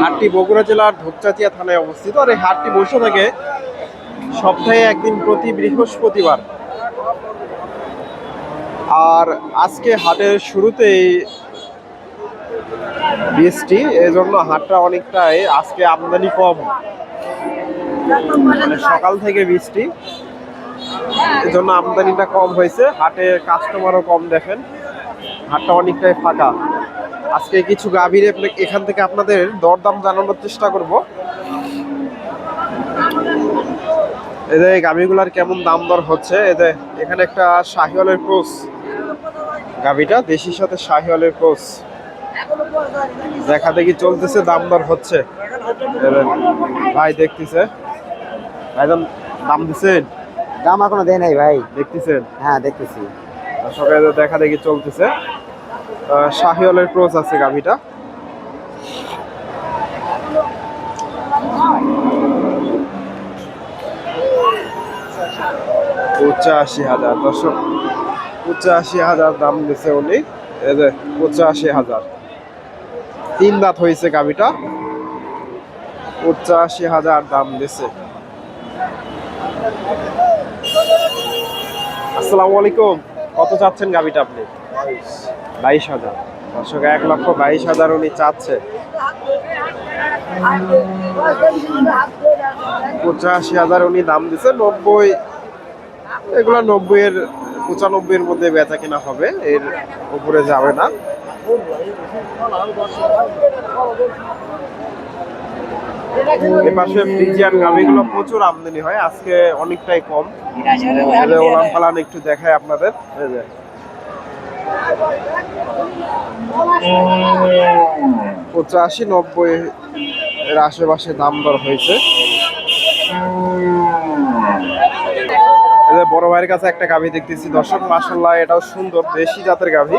হাটটি বগুড়া জেলার ধূপচাচিয়া থানায় অবস্থিত। আর এই হাটটি বসে থাকে সপ্তাহে একদিন প্রতি বৃহস্পতিবার। আর আজকে হাটের শুরুতেই বৃষ্টি এই জন্য হাটটা অনেকটাই আজকে আমদানি কম। মানে সকাল থেকে বৃষ্টি এই জন্য আমদানিটা কম হয়েছে। হাটে কাস্টমারও কম দেখেন। হাটটা অনেকটাই ফাঁকা। আজকে কিছু গাভীর এখান থেকে আপনাদের দরদাম জানানোর চেষ্টা করব। এদের গাভীগুলার কেমন দাম দর হচ্ছে? এদের এখানে একটা শাহিওয়ালের ক্রোস। গাভীটা দেশির সাথে শাহিওয়ালের ক্রোস। দেখা দেখি চলতেছে দাম দর হচ্ছে। ভাই দেখতেছে। ভাইজান দাম দিছেন? দাম এখনও দেয় নাই ভাই। দেখতেছেন? হ্যাঁ দেখতেছি। সকালে দেখা দেখি চলতেছে। শাহিওয়ালের ক্রোস আছে গাভিটা। পঁচাশি হাজার, দর্শক, পঁচাশি হাজার দাম দিছে উনি। এই যে, পঁচাশি হাজার। তিন দাঁত হয়েছে গাভিটা। পঁচাশি হাজার দাম দিছে। আসসালামু আলাইকুম। কত চাচ্ছেন গাভিটা আপনি? বাইশ হাজার। দর্শক এক লক্ষ বাইশ হাজার উনি চাচ্ছে। পঁচাশি হাজার উনি দাম দিচ্ছে নব্বই। এগুলো নব্বই এর পঁচানব্বই এর মধ্যে বেচা কিনা হবে এর উপরে যাবে না। এ পাশে ফ্রিজিয়ান গাভিগুলো প্রচুর আমদানি হয় আজকে অনেকটাই কম। যে পালান একটু দেখায় আপনাদের। পঁচাশি, নব্বই এর আশেপাশে দাম দর হয়েছে বড় ভাইয়ের কাছে একটা গাভী দেখতেছি। দর্শক মাসাল্লাহ এটাও সুন্দর, দেশি জাতের গাভী।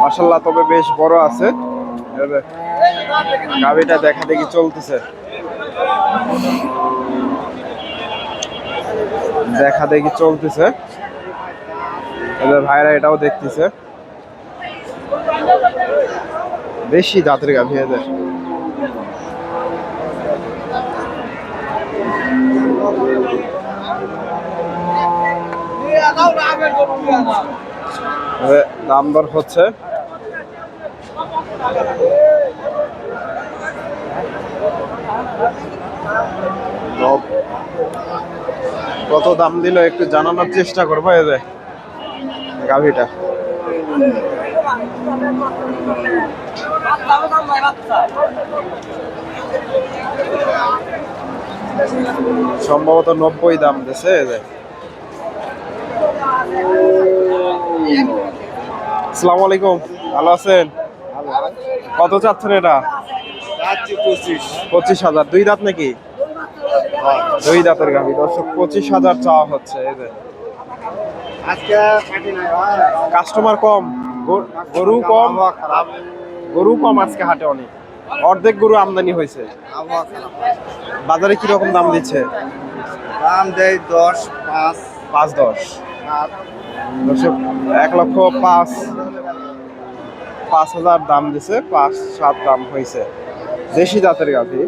মাসাল্লাহ তবে বেশ বড় আছে। গাভীটা দেখা দেখি চলতেছে। দেখা দেখি চলতেছে। ভাইরা এটাও দেখতেছে। বেশি দাঁতের গাভী এদের দর হচ্ছে কত দাম দিল একটু জানানোর চেষ্টা করব যে গাভিটা। সম্ভবত নব্বই দাম দিছে আসসালামু আলাইকুম ভালো আছেন? কত চাচ্ছেন এটা? পঁচিশ। পঁচিশ হাজার দুই দাঁত নাকি? দুই দাঁতের গাভি। দর্শক, পঁচিশ হাজার চাওয়া হচ্ছে, এই কাস্টমার কম, গরু- কম, গরু কম আজকে হাটে অনেক। অর্ধেক গরু আমদানি হয়েছে। বাজারে কীরকম দাম দিচ্ছে? দাম দেয় দশ পাঁচ পাঁচ দশ। দর্শক, এক লক্ষ পাঁচ পাঁচ হাজার দাম দিছে, পাঁচ সাত দাম হয়েছে। দেশি জাতের গাভি।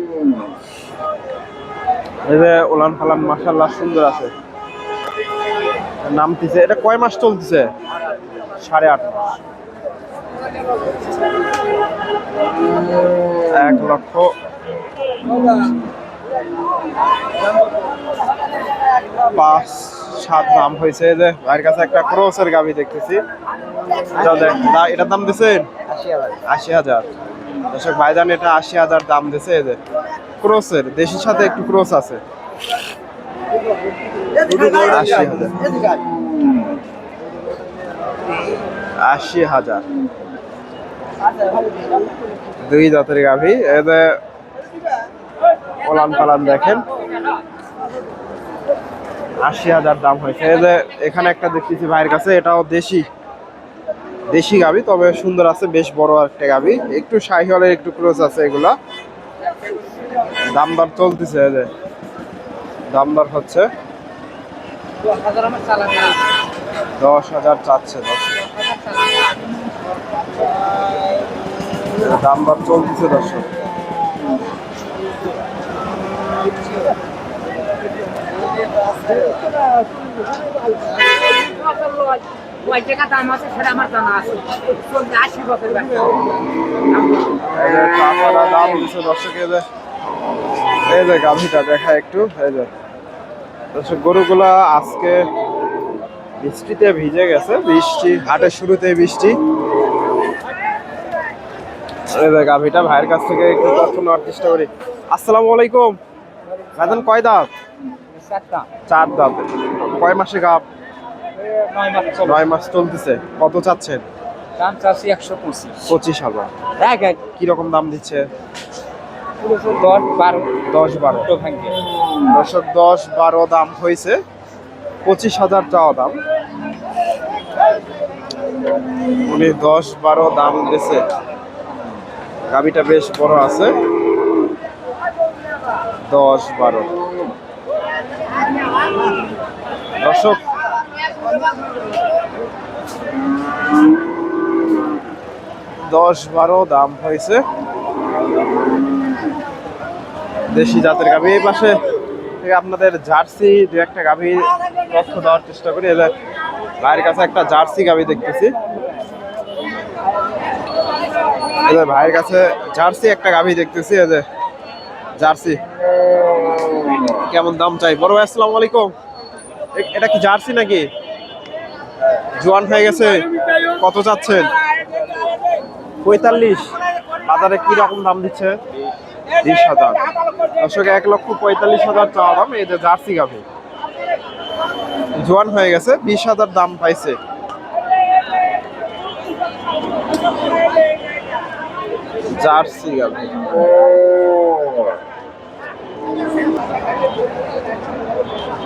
এই যে ওলান ফালান মাসাল্লাহ সুন্দর আছে। নামতিছে এটা কয় মাস চলতেছে? সাড়ে আট মাস। এক লক্ষ। পাঁচ সাত দাম হয়েছে যে ভাইয়ের কাছে একটা ক্রোসের গাভি দেখতেছি। এটার দাম দিছেন আশি হাজার। দর্শক ভাইজান এটা আশি হাজার দাম দিছে যে। ক্রোসের দেশির সাথে একটু ক্রোস আছে। আশি হাজার। দুই জাতের গাভী। এদের ওলান পালান দেখেন। আশি হাজার দাম হয়েছে। যে এখানে একটা দেখতেছি ভাইয়ের কাছে, এটাও দেশি। দেশি গাবি তবে সুন্দর আছে, বেশ বড় একটা গাবি একটু শাহিওয়ালের একটু ক্রোজ আছে এগুলা। দাম দর চলতেছে যে। দাম দর হচ্ছে দশ হাজার চাচ্ছে দশ। দাম দর চলতেছে, দর্শক। দাম আছে সেটা আমার জানা আছে চলছে আশি বছর ব্যবসা এই যে। দাম দিচ্ছে দর্শক এই যে গাভীটা দেখা একটু এই যে। দর্শক গরুগুলা আজকে বৃষ্টিতে ভিজে গেছে বৃষ্টি হাটের শুরুতে বৃষ্টি। এই যে গাভীটা ভাইয়ের কাছ থেকে একটু তথ্য নেওয়ার চেষ্টা করি। আসসালামু আলাইকুম। ভাইজান কয় দাঁত? চার দাঁত। কয় মাসে গাভ নয় মাস চলতেছে। কত চাচ্ছেন? দাম চাচ্ছি একশো পঁচিশ। পঁচিশ হাজার। কীরকম দাম দিচ্ছে? দশ বারো দশ বারো। ভাঙ্গে। দশক দশ বারো দাম হয়েছে। পঁচিশ হাজার চাওয়া দাম। উনি দশ বারো দাম দিয়েছে। গাবিটা বেশ বড় আছে। দশ বারো। দর্শক দশ বারো দাম হয়েছে। দেশি জাতের গাভী। এই পাশে আপনাদের জার্সি, দু একটা গাভী তথ্য দেওয়ার চেষ্টা করি। এদের ভাইয়ের কাছে একটা জার্সি গাভী দেখতেছি। এদের ভাইয়ের কাছে জার্সি একটা গাভী দেখতেছি। এদের জার্সি। কেমন দাম চাই? বড় ভাই, আসসালামু আলাইকুম। এটা কি জার্সি নাকি? জোয়ান হয়ে গেছে। কত চাচ্ছেন? পঁয়তাল্লিশ। বাজারে কি রকম দাম দিচ্ছে? বিশ হাজার। দর্শক, এক লক্ষ পঁয়তাল্লিশ হাজার চাওয়া দাম যে জার্সি গাভি। জোয়ান হয়ে গেছে, বিশ হাজার দাম পাইছে। জার্সি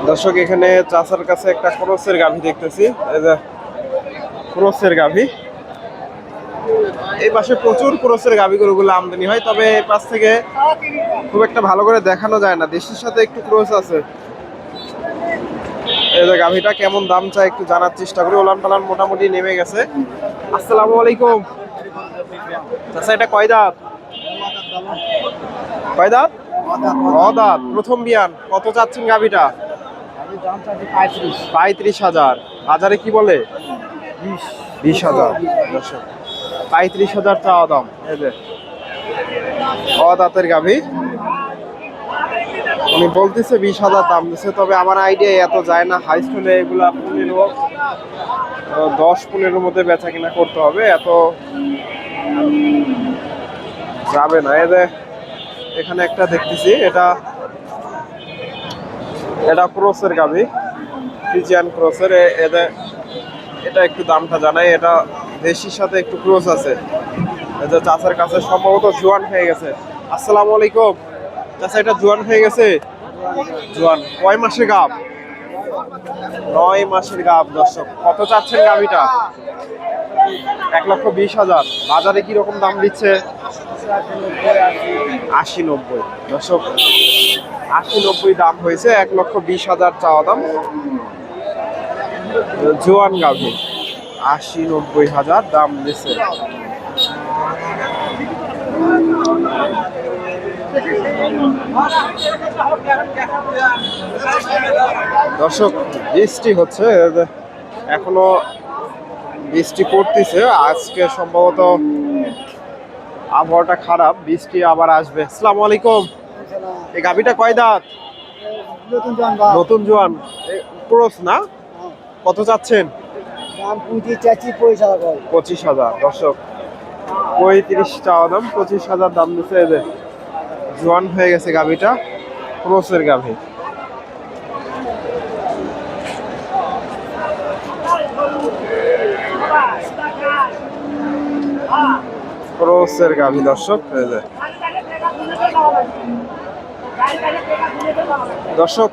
দর্শক, এখানে চাচার কাছে একটা ক্রসের গাভি দেখতেছি। ক্রসের গাভি। এই পাশে প্রচুর ক্রসের গাভি গরুগুলো আমদানি হয় তবে এই পাশ থেকে খুব একটা ভালো করে দেখানো যায় না। দেশের সাথে একটু ক্রস আছে। এই যে গাভিটা কেমন দাম চাই একটু জানার চেষ্টা করি। ওলান পালান মোটামুটি নেমে গেছে। আসসালামু আলাইকুম। আচ্ছা এটা কয় দাঁত? কয় দাঁত? প্রথম বিয়ান। কত চাচ্ছেন গাভিটা? পঁয়ত্রিশ হাজার। বাজারে কি বলে? বিশ। হাজার। পঁয়ত্রিশ হাজার চাওয়া দাম। এই যে। অদাতের গাভী। উনি বলতেছে বিশ হাজার দাম দিচ্ছে তবে আমার আইডিয়া এত যায় না। হাই স্কুলে এগুলা পনেরো, দশ, পনেরোর মধ্যে বেচা কিনা করতে হবে, এত যাবে না। যে, এখানে একটা দেখতেছি, এটা এটা ক্রসের গাভী, ফিজিয়ান ক্রসের। এদের এটা একটু দামটা জানাই, এটা দেশির সাথে একটু ক্রস আছে। এটা চাচার কাছে সম্ভবত জোয়ান হয়ে গেছে। আসসালামু আলাইকুম। চাচা, এটা জোয়ান হয়ে গেছে? জোয়ান, কয় মাসের গাব? নয় মাসের গাব, দর্শক। কত চাচ্ছেন গাবিটা? এক লক্ষ বিশ হাজার। বাজারে কি রকম দাম দিচ্ছে? আশি নব্বই। দর্শক, আশি নব্বই দাম হয়েছে, এক লক্ষ বিশ হাজার চাওয়া দাম। জোয়ান গাভী। আশি নব্বই হাজার দাম দিছে। দর্শক বৃষ্টি হচ্ছে এখনও বৃষ্টি পড়তেছে। আজকে সম্ভবত আবহাওয়াটা খারাপ বৃষ্টি আবার আসবে। আসসালামু আলাইকুম। এই গাভীটা কয় দাঁত? নতুন জোয়ান ক্রস না? কত চাচ্ছেন? দাম পঁচিশ হাজার দর্শক। পঁয়ত্রিশ চাওয়া দাম, পঁচিশ হাজার দাম দিচ্ছে এই জোয়ান হয়ে গেছে গাভীটা, ক্রসের গাভী। ক্রসের গাভী, দর্শক, এই যে। দর্শক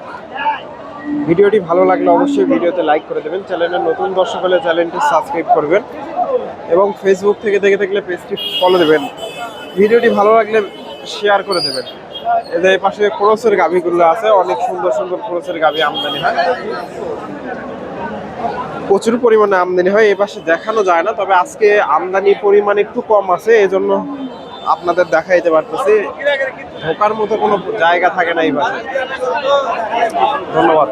ভিডিওটি ভালো লাগলে অবশ্যই ভিডিওতে লাইক করে দেবেন। চ্যানেলের নতুন দর্শক হলে চ্যানেলটি সাবস্ক্রাইব করবেন এবং ফেসবুক থেকে দেখে থাকলে পেজটি ফলো দেবেন। ভিডিওটি ভালো লাগলে শেয়ার করে দেবেন। এদের পাশে ক্রোসের গাভিগুলো আছে, অনেক সুন্দর সুন্দর ক্রোসের গাভি আমদানি হয়। প্রচুর পরিমাণে আমদানি হয় এই পাশে দেখানো যায় না, তবে আজকে আমদানি পরিমাণ একটু কম আছে, এজন্য আপনাদের দেখাইতে পারতেছি। ঢোকার মতো কোনো জায়গা থাকে না এই বাসে ধন্যবাদ।